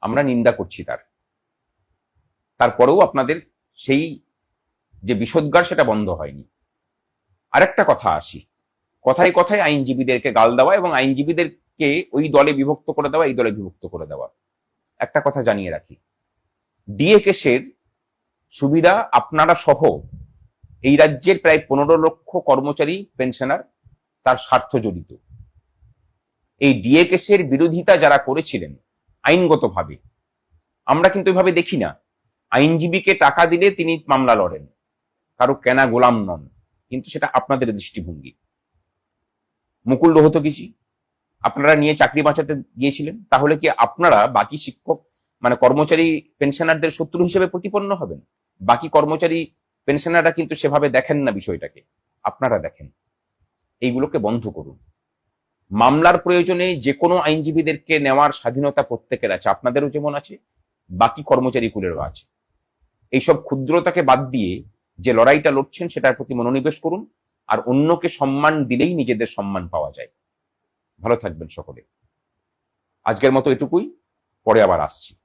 আমরা নিন্দা করছি তার। তারপরেও আপনাদের সেই যে বিষোদ্গার সেটা বন্ধ হয়নি। আরেকটা কথা আসি। কথায় কথায় আইনজীবীদেরকে গাল দেওয়া এবং আইনজীবীদেরকে ওই দলে বিভক্ত করে দেওয়া, এই দলে বিভক্ত করে দেওয়া। একটা কথা জানিয়ে রাখি। ডিএ কেসের সুবিধা আপনারা সহ এই রাজ্যের প্রায় পনেরো লক্ষ কর্মচারী, পেনশনার তার স্বার্থ জড়িত। এই ডিএ কেসের বিরোধিতা যারা করেছিলেন আইনগতভাবে। আমরা কিন্তু এভাবে দেখি না। আইনজীবীকে টাকা দিলে তিনি মামলা লড়েন। কারও কেনা গোলাম নন। কিন্তু সেটা আপনাদের দৃষ্টিভঙ্গি। মুকুল রোহতগিজি আপনারা নিয়ে চাকরি বাঁচাতে গিয়েছিলেন, তাহলে কি আপনারা বাকি শিক্ষক মানে কর্মচারী পেনশনারদের শত্রু হিসেবে প্রতিপন্ন হবেন? বাকি কর্মচারী পেনশনাররা কিন্তু সেভাবে দেখেন না বিষয়টাকে। আপনারা দেখেন। এইগুলোকে বন্ধ করুন। মামলার প্রয়োজনে যে কোনো আইনজীবীদেরকে নেওয়ার স্বাধীনতা প্রত্যেকের আছে। আপনাদেরও যেমন আছে, বাকি কর্মচারী কুলেরও আছে। এইসব ক্ষুদ্রতাকে বাদ দিয়ে যে লড়াইটা লড়ছেন, সেটার প্রতি মনোনিবেশ করুন আর অন্যকে সম্মান দিলেই নিজেদের সম্মান পাওয়া যায়। ভালো থাকবেন সকলে। আজকের মতো এটুকুই, পরে আবার আসছি।